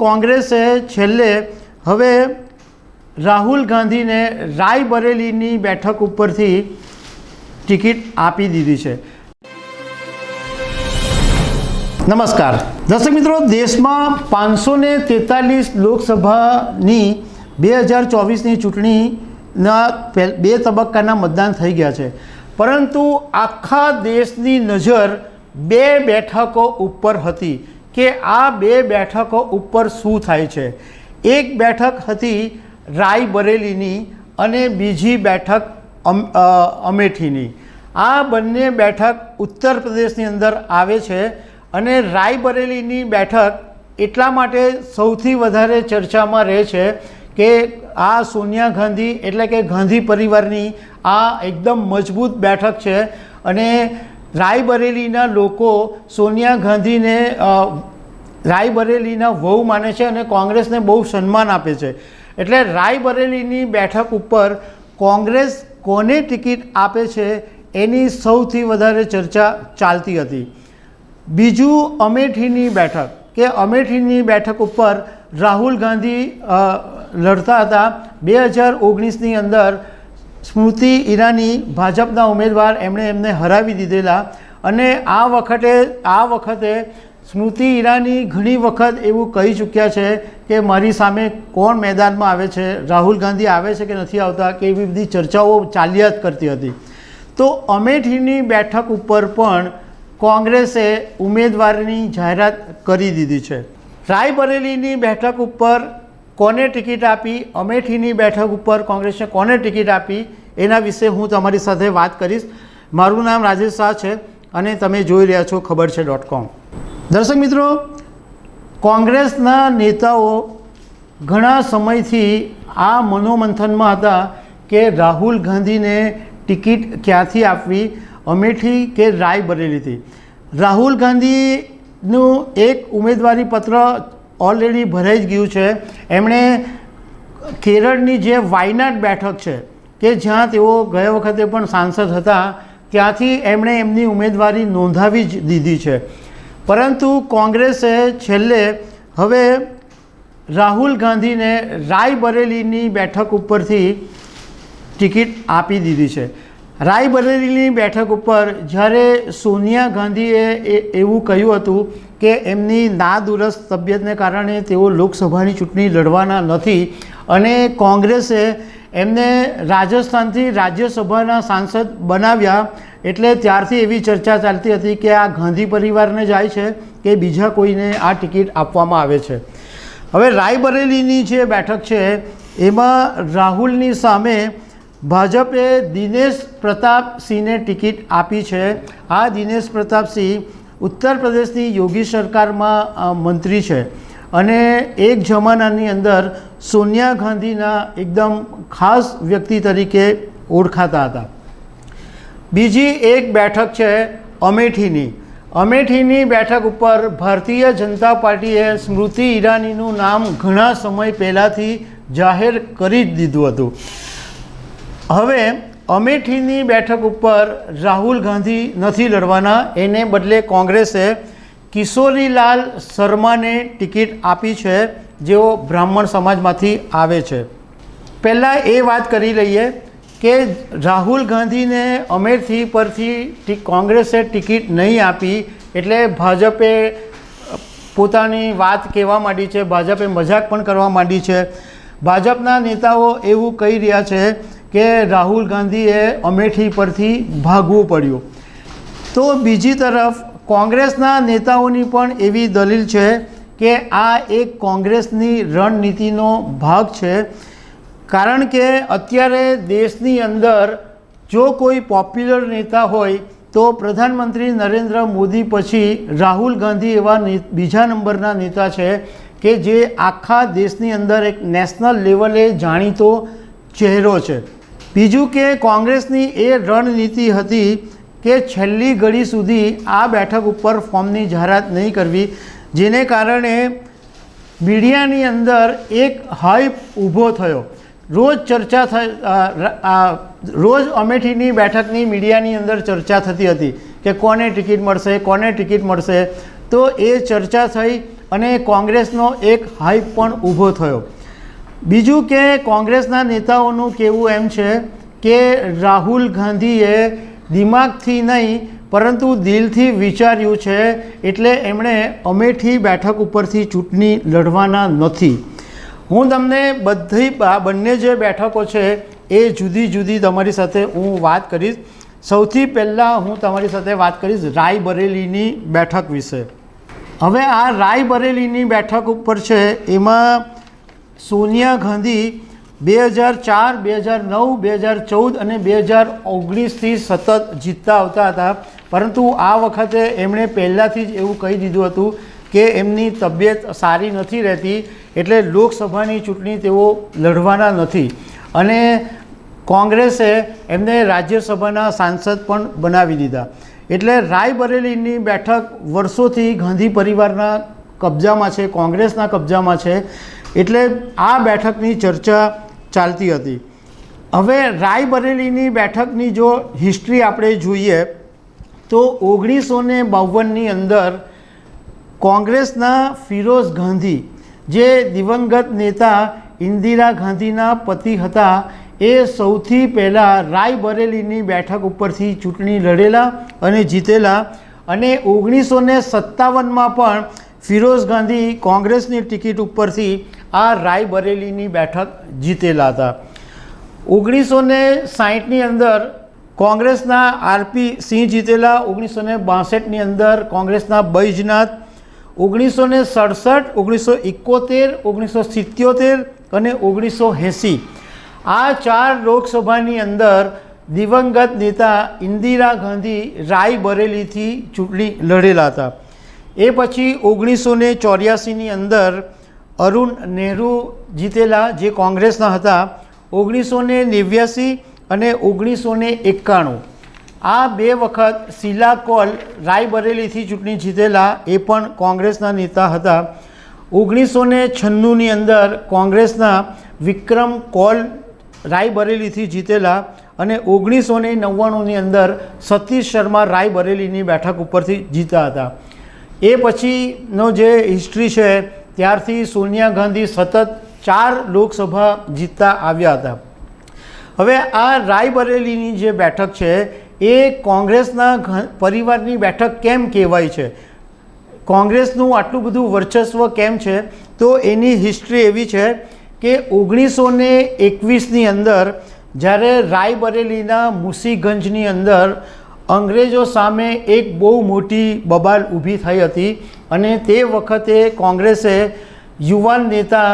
કોંગ્રેસે છેલ્લે હવે રાહુલ ગાંધીને રાયબરેલીની બેઠક ઉપરથી ટિકિટ આપી દીધી છે. નમસ્કાર. દર્શક મિત્રો, દેશમાં પાંચસો ને તેતાલીસ લોકસભાની બે હજાર ચોવીસની ચૂંટણીના બે તબક્કાના મતદાન થઈ ગયા છે. પરંતુ આખા દેશની નજર બે બેઠકો ઉપર હતી. કે આ બે બેઠકો ઉપર શું થાય છે? એક બેઠક હતી રાયબરેલીની અને બીજી બેઠક અમ અમેઠીની. આ બંને બેઠક ઉત્તર પ્રદેશની અંદર આવે છે અને રાયબરેલીની બેઠક એટલા માટે સૌથી વધારે ચર્ચામાં રહે છે કે આ સોનિયા ગાંધી એટલે કે ગાંધી પરિવારની આ એકદમ મજબૂત બેઠક છે અને રાયબરેલીના લોકો સોનિયા ગાંધીને રાયબરેલીના વહુ માને છે અને કોંગ્રેસને બહુ સન્માન આપે છે. એટલે રાયબરેલીની બેઠક ઉપર કોંગ્રેસ કોને ટિકિટ આપે છે એની સૌથી વધારે ચર્ચા ચાલતી હતી. બીજું અમેઠીની બેઠક, કે અમેઠીની બેઠક ઉપર રાહુલ ગાંધી લડતા હતા. બે હજાર ઓગણીસની અંદર સ્મૃતિ ઈરાની ભાજપના ઉમેદવાર એમણે એમને હરાવી દીધેલા અને આ વખતે આ વખતે સ્મૃતિ ઈરાની ઘણી વખત એવું કહી ચૂક્યા છે કે મારી સામે કોણ મેદાનમાં આવે છે, રાહુલ ગાંધી આવે છે કે નથી આવતા, કે એવી બધી ચર્ચાઓ ચાલ્યા કરતી હતી. તો અમેઠીની બેઠક ઉપર પણ કોંગ્રેસે ઉમેદવારની જાહેરાત કરી દીધી છે. રાયબરેલીની બેઠક ઉપર કોને ટિકિટ આપી? અમેઠીની બેઠક ઉપર કોંગ્રેસે કોને ટિકિટ આપી? એના વિશે હું તમારી સાથે વાત કરીશ. મારું નામ રાજેશ શાહ છે અને તમે જોઈ રહ્યા છો ખબર છે ડોટ કોમ. દર્શક મિત્રો, કોંગ્રેસના નેતાઓ ઘણા સમયથી આ મનોમંથનમાં હતા કે રાહુલ ગાંધીને ટિકિટ ક્યાંથી આપવી? અમેઠી કે રાયબરેલીથી? રાહુલ ગાંધીનું એક ઉમેદવારી પત્ર ઓલરેડી ભરાઈ જ ગયું છે. એમણે કેરળની જે વાયનાડ બેઠક છે, કે જ્યાં તેઓ ગયા વખતે પણ સાંસદ હતા, ત્યાંથી એમણે એમની ઉમેદવારી નોંધાવી જ દીધી છે. પરંતુ કોંગ્રેસે છેલ્લે હવે રાહુલ ગાંધીને રાયબરેલીની બેઠક ઉપરથી ટિકિટ આપી દીધી છે. રાયબરેલીની બેઠક ઉપર જ્યારે સોનિયા ગાંધીએ એવું કહ્યું હતું કે એમની નાદુરસ્ત તબિયતને કારણે તેઓ લોકસભાની ચૂંટણી લડવાના નથી અને કોંગ્રેસે એમને રાજસ્થાનથી રાજ્યસભાના સાંસદ બનાવ્યા એટલે ત્યારથી એવી ચર્ચા ચાલતી હતી કે આ ગાંધી પરિવારને જાય છે કે બીજા કોઈને આ ટિકિટ આપવામાં આવે છે. હવે રાયબરેલીની જે બેઠક છે, એમાં રાહુલની સામે ભાજપે દિનેશ પ્રતાપસિંહને ટિકિટ આપી છે. આ દિનેશ પ્રતાપસિંહ ઉત્તર પ્રદેશની યોગી સરકારમાં મંત્રી છે. અને એક જમાનાની અંદર સોનિયા ગાંધીના એકદમ ખાસ વ્યક્તિ તરીકે ઓળખાતા હતા. બીજી એક બેઠક છે અમેઠીની. અમેઠીની બેઠક ઉપર ભારતીય જનતા પાર્ટીએ સ્મૃતિ ઈરાનીનું નામ ઘણા સમય પહેલાંથી જાહેર કરી જ દીધું હતું. હવે અમેઠીની બેઠક ઉપર રાહુલ ગાંધી નથી લડવાના. એને બદલે કોંગ્રેસે કિશોરીલાલ શર્માને ટિકિટ આપી છે, જેઓ બ્રાહ્મણ સમાજમાંથી આવે છે. પહેલાં એ વાત કરી લઈએ કે રાહુલ ગાંધીને અમેઠી પરથી કોંગ્રેસે ટિકિટ નહીં આપી, એટલે ભાજપે પોતાની વાત કહેવા માંડી છે, ભાજપે મજાક પણ કરવા માંડી છે. ભાજપના નેતાઓ એવું કહી રહ્યા છે કે રાહુલ ગાંધીએ અમેઠી પરથી ભાગવું પડ્યું. તો બીજી તરફ, કોંગ્રેસના નેતાઓની પણ એવી દલીલ છે કે આ એક કોંગ્રેસની રણનીતિનો ભાગ છે. કારણ કે અત્યારે દેશની અંદર જો કોઈ પોપ્યુલર નેતા હોય, તો પ્રધાનમંત્રી નરેન્દ્ર મોદી પછી રાહુલ ગાંધી એવા બીજા નંબરના નેતા છે કે જે આખા દેશની અંદર એક નેશનલ લેવલે જાણીતો ચહેરો છે. બીજું કે કોંગ્રેસની એ રણનીતિ હતી કે છેલ્લી ઘડી સુધી આ બેઠક ઉપર ફોર્મની જાહેરાત નહીં કરવી, જેને કારણે મીડિયાની અંદર એક હાઈપ ઊભો થયો. રોજ ચર્ચા થઈ રોજ અમેઠીની બેઠકની મીડિયાની અંદર ચર્ચા થતી હતી કે કોને ટિકિટ મળશે, કોને ટિકિટ મળશે. તો એ ચર્ચા થઈ અને કોંગ્રેસનો એક હાઈપ પણ ઊભો થયો. બીજું કે કોંગ્રેસના નેતાઓનું કહેવું એમ છે કે રાહુલ ગાંધીએ દિમાગથી નહીં, પરંતુ દિલથી વિચાર્યું છે, એટલે એમણે અમેઠી બેઠક ઉપરથી ચૂંટણી લડવાના નથી. હું તમને બધી બંને જે બેઠકો છે, એ જુદી જુદી તમારી સાથે હું વાત કરીશ. સૌથી પહેલાં હું તમારી સાથે વાત કરીશ રાયબરેલીની બેઠક વિશે. હવે આ રાયબરેલીની બેઠક ઉપર છે, એમાં સોનિયા ગાંધી બે હજાર ચાર, બે હજાર નવ, બે હજાર ચૌદ અને બે હજાર ઓગણીસથી સતત જીતતા આવતા હતા. પરંતુ આ વખતે એમણે પહેલાંથી જ એવું કહી દીધું હતું કે એમની તબિયત સારી નથી રહેતી એટલે લોકસભાની ચૂંટણી તેઓ લડવાના નથી. અને કોંગ્રેસે એમને રાજ્યસભાના સાંસદ પણ બનાવી દીધા. એટલે રાયબરેલીની બેઠક વર્ષોથી ગાંધી પરિવારના કબજામાં છે, કોંગ્રેસના કબજામાં છે, એટલે આ બેઠકની ચર્ચા ચાલતી હતી. હવે રાયબરેલીની બેઠકની જો હિસ્ટ્રી આપણે જોઈએ, તો ઓગણીસો ને બાવનની અંદર કોંગ્રેસના ફિરોઝ ગાંધી, જે દિવંગત નેતા ઇન્દિરા ગાંધીના પતિ હતા, એ સૌથી પહેલાં રાયબરેલીની બેઠક ઉપરથી ચૂંટણી લડેલા અને જીતેલા અને ઓગણીસો ને સત્તાવનમાં પણ ફિરોઝ ગાંધી કોંગ્રેસની ટિકિટ ઉપરથી આ રાયબરેલીની બેઠક જીતેલા હતા. ઓગણીસો ને સાહીઠની અંદર કોંગ્રેસના આરપી સિંહ જીતેલા ઓગણીસો ને બાસઠની અંદર કોંગ્રેસના બૈજનાથ ઓગણીસો ને સડસઠ, ઓગણીસો એકોતેર, ઓગણીસો સિત્યોતેર અને ઓગણીસો એંસી. આ ચાર લોકસભાની અંદર દિવંગત નેતા ઇન્દિરા ગાંધી રાયબરેલીથી ચૂંટણી લડેલા હતા. એ પછી ઓગણીસો ને ચોર્યાસીની અંદર અરુણ નહેરુ જીતેલા જે કોંગ્રેસના હતા, ઓગણીસો ને નેવ્યાસી અને ઓગણીસો ને એકાણું. આ બે વખત શીલા કોલ રાયબરેલીથી ચૂંટણી જીતેલા એ પણ કોંગ્રેસના નેતા હતા. ઓગણીસો ને છન્નુંની અંદર કોંગ્રેસના વિક્રમ કોલ રાયબરેલીથી જીતેલા અને ઓગણીસો ને નવ્વાણુંની અંદર સતીશ શર્મા રાયબરેલીની બેઠક ઉપરથી જીતા હતા. એ પછીનો જે હિસ્ટ્રી છે, ત્યારથી સોનિયા ગાંધી સતત ચાર લોકસભા જીતતા આવ્યા હતા. હવે આ રાયબરેલીની જે બેઠક છે, એ કોંગ્રેસના પરિવારની બેઠક કેમ કહેવાય છે? કોંગ્રેસનું આટલું બધું વર્ચસ્વ કેમ છે? તો એની હિસ્ટ્રી એવી છે કે ઓગણીસો ને એકવીસની અંદર જ્યારે રાયબરેલીના મુસીગંજની અંદર અંગ્રેજો સામે એક બહુ મોટી બબાલ ઊભી થઈ હતી અને તે વખતે કોંગ્રેસે યુવાન નેતા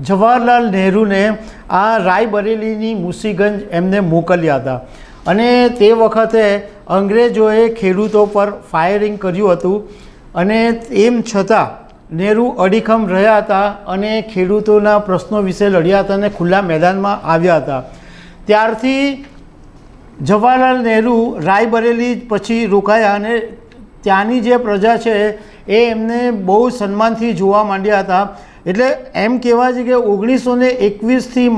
જવાહરલાલ નહેરુને આ રાયબરેલીની મુસીગંજ એમને મોકલ્યા હતા. અને તે વખતે અંગ્રેજોએ ખેડૂતો પર ફાયરિંગ કર્યું હતું અને એમ છતાં નહેરુ અડીખમ રહ્યા હતા અને ખેડૂતોના પ્રશ્નો વિશે લડ્યા હતા અને ખુલ્લા મેદાનમાં આવ્યા હતા. ત્યારથી જવાહરલાલ નહેરુ રાયબરેલી પછી રોકાયા અને ત્યાંની જે પ્રજા છે એ એમને બહુ સન્માનથી જોવા માંડ્યા હતા. એટલે એમ કહેવાય છે કે ઓગણીસો ને એકવીસથી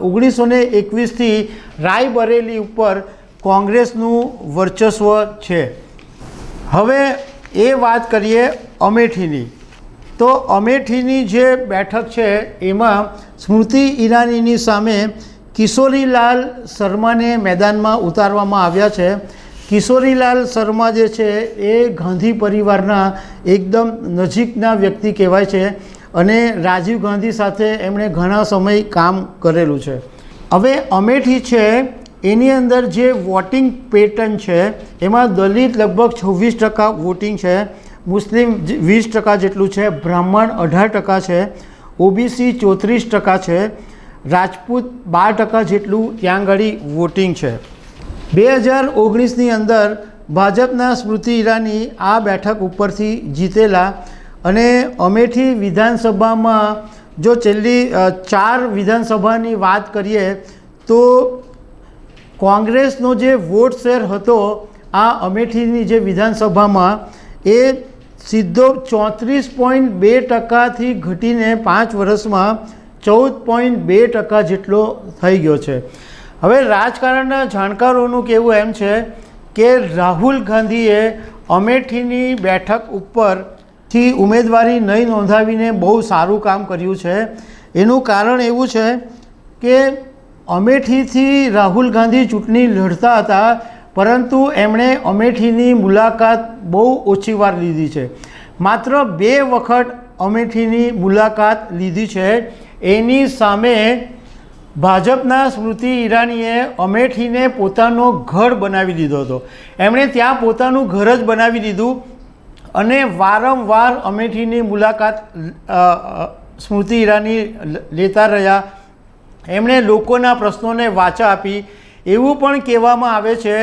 ઓગણીસો ને એકવીસથી રાયબરેલી ઉપર કોંગ્રેસનું વર્ચસ્વ છે. હવે એ વાત કરીએ અમેઠીની. તો અમેઠીની જે બેઠક છે એમાં સ્મૃતિ ઈરાનીની સામે કિશોરીલાલ શર્માને મેદાનમાં ઉતારવામાં આવ્યા છે. કિશોરીલાલ શર્મા જે છે એ ગાંધી પરિવારના એકદમ નજીકના વ્યક્તિ કહેવાય છે અને રાજીવ ગાંધી સાથે એમણે ઘણા સમય કામ કરેલું છે. હવે અમેઠી છે, એની અંદર જે વોટિંગ પેટર્ન છે, એમાં દલિત લગભગ છવ્વીસ ટકા વોટિંગ છે, મુસ્લિમ વીસ ટકા જેટલું છે, બ્રાહ્મણ અઢાર ટકા છે, ઓબીસી ચોત્રીસ ટકા છે રાજપૂત બાર ટકા જેટલું ત્યાં આગળ વોટિંગ છે. બે હજાર ઓગણીસની અંદર ભાજપના સ્મૃતિ ઈરાની આ બેઠક ઉપરથી જીતેલા અને અમેઠી વિધાનસભામાં જો છેલ્લી ચાર વિધાનસભાની વાત કરીએ તો કોંગ્રેસનો જે વોટ શેર હતો આ અમેઠીની જે વિધાનસભામાં એ સીધો ચોત્રીસ પોઈન્ટ બે ટકાથી ઘટીને પાંચ વર્ષમાં ચૌદ પોઈન્ટ બે ટકા જેટલો થઈ ગયો છે. હવે રાજકારણના જાણકારોનું કહેવું એમ છે કે રાહુલ ગાંધીએ અમેઠીની બેઠક ઉપરથી ઉમેદવારી નહીં નોંધાવીને બહુ સારું કામ કર્યું છે. એનું કારણ એવું છે કે અમેઠીથી રાહુલ ગાંધી ચૂંટણી લડતા હતા, પરંતુ એમણે અમેઠીની મુલાકાત બહુ ઓછી વાર લીધી છે. માત્ર બે વખત અમેઠીની મુલાકાત લીધી છે. એની સામે ભાજપના સ્મૃતિ ઈરાનીએ અમેઠીને પોતાનો ઘર બનાવી દીધો હતો. એમણે ત્યાં પોતાનું ઘર જ બનાવી દીધું અને વારંવાર અમેઠીની મુલાકાત સ્મૃતિ ઈરાની લેતા રહ્યા. એમણે લોકોના પ્રશ્નોને વાચા આપી. એવું પણ કહેવામાં આવે છે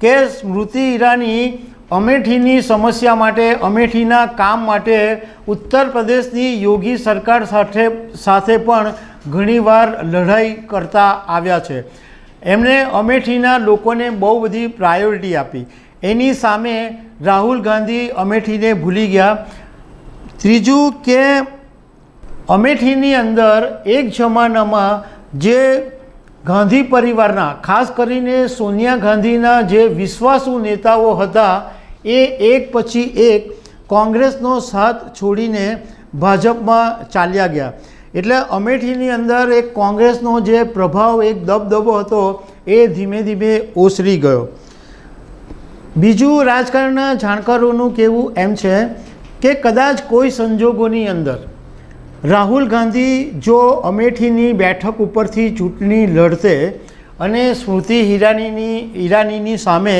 કે સ્મૃતિ ઈરાની અમેઠીની સમસ્યા માટે, અમેઠીના કામ માટે ઉત્તર પ્રદેશની યોગી સરકાર સાથે સાથે પણ ઘણીવાર લડાઈ કરતા આવ્યા છે. એમણે અમેઠીના લોકોને બહુ બધી પ્રાયોરિટી આપી. એની સામે રાહુલ ગાંધી અમેઠીને ભૂલી ગયા. ત્રીજું કે, અમેઠીની અંદર એક જમાનામાં જે ગાંધી પરિવારના, ખાસ કરીને સોનિયા ગાંધીના જે વિશ્વાસુ નેતાઓ હતા એ એક પછી એક કોંગ્રેસનો સાથ છોડીને ભાજપમાં ચાલ્યા ગયા. એટલે અમેઠીની અંદર એક કોંગ્રેસનો જે પ્રભાવ, એક દબદબો હતો, એ ધીમે ધીમે ઓસરી ગયો. બીજું રાજકારણના જાણકારોનું કહેવું એમ છે કે કદાચ કોઈ સંજોગોની અંદર રાહુલ ગાંધી જો અમેઠીની બેઠક ઉપરથી ચૂંટણી લડતે અને સ્મૃતિ હિરાનીની ઈરાનીની સામે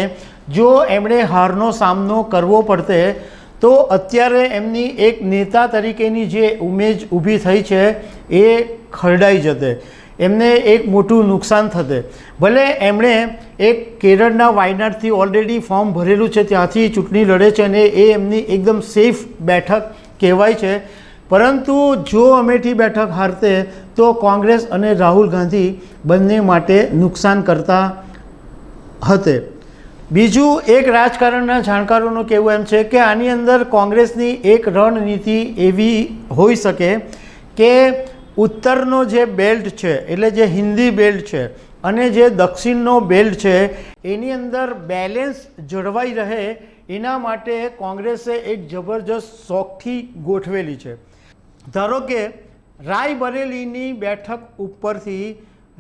જો એમણે હારનો સામનો કરવો પડતે, તો અત્યારે એમની એક નેતા તરીકેની જે ઉમેજ ઊભી થઈ છે, એ ખરડાઈ જતે. એમને એક મોટું નુકસાન થતે. ભલે એમણે એક કેરળના વાયનાડથી ઓલરેડી ફોર્મ ભરેલું છે, ત્યાંથી ચૂંટણી લડે છે અને એ એમની એકદમ સેફ બેઠક કહેવાય છે. પરંતુ જો અમેઠી બેઠક હારતે, તો કોંગ્રેસ અને રાહુલ ગાંધી બંને માટે નુકસાન કરતા હતે. બીજું એક રાજકારણના જાણકારોનું કહેવું એમ છે કે આની અંદર કોંગ્રેસની એક રણનીતિ એવી હોઈ શકે કે ઉત્તરનો જે બેલ્ટ છે, એટલે જે હિન્દી બેલ્ટ છે અને જે દક્ષિણનો બેલ્ટ છે, એની અંદર બેલેન્સ જળવાઈ રહે એના માટે કોંગ્રેસે એક જબરજસ્ત શોખથી ગોઠવેલી છે. ધારો કે રાયબરેલીની બેઠક ઉપરથી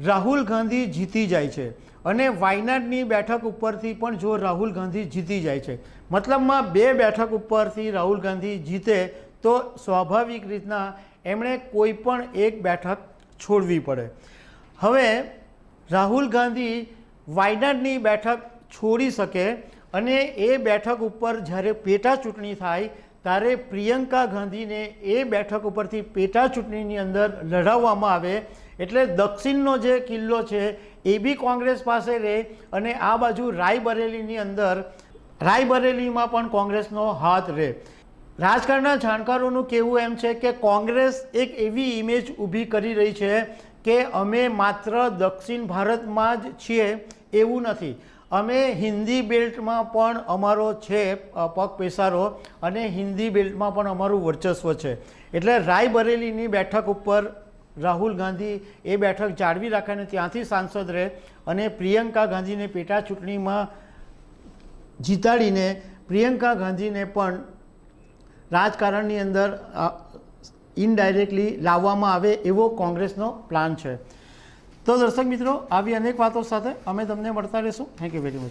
રાહુલ ગાંધી જીતી જાય છે. અને વાયનાડની બેઠક ઉપરથી પણ જો રાહુલ ગાંધી જીતી જાય છે. મતલબમાં બે બેઠક ઉપરથી રાહુલ ગાંધી જીતે તો સ્વાભાવિક રીતના એમણે કોઈ પણ એક બેઠક છોડવી પડે. હવે રાહુલ ગાંધી વાયનાડની બેઠક છોડી શકે અને એ બેઠક ઉપર જ્યારે પેટા ચૂંટણી થાય ત્યારે પ્રિયંકા ગાંધીને એ બેઠક ઉપરથી પેટા ચૂંટણીની અંદર લડાવવામાં આવે. એટલે દક્ષિણનો જે કિલ્લો છે એ બી કોંગ્રેસ પાસે રહે અને આ બાજુ રાયબરેલીની અંદર રાયબરેલીમાં પણ કોંગ્રેસનો હાથ રહે. રાજકારણના જાણકારોનું કહેવું એમ છે કે કોંગ્રેસ એક એવી ઇમેજ ઊભી કરી રહી છે કે અમે માત્ર દક્ષિણ ભારતમાં જ છીએ એવું નથી. અમે હિન્દી બેલ્ટમાં પણ અમારો છે પગ પેસારો અને હિન્દી બેલ્ટમાં પણ અમારું વર્ચસ્વ છે. એટલે રાયબરેલીની બેઠક ઉપર રાહુલ ગાંધી એ બેઠક જાળવી રાખે ત્યાંથી સાંસદ રહે અને પ્રિયંકા ગાંધીને પેટા ચૂંટણીમાં જીતાડીને પ્રિયંકા ગાંધીને પણ રાજકારણની અંદર ઇનડાયરેક્ટલી લાવવામાં આવે એવો કોંગ્રેસનો પ્લાન છે. તો દર્શક મિત્રો, આવી અનેક વાતો સાથે અમે તમને મળતા રહીશું. Thank you very much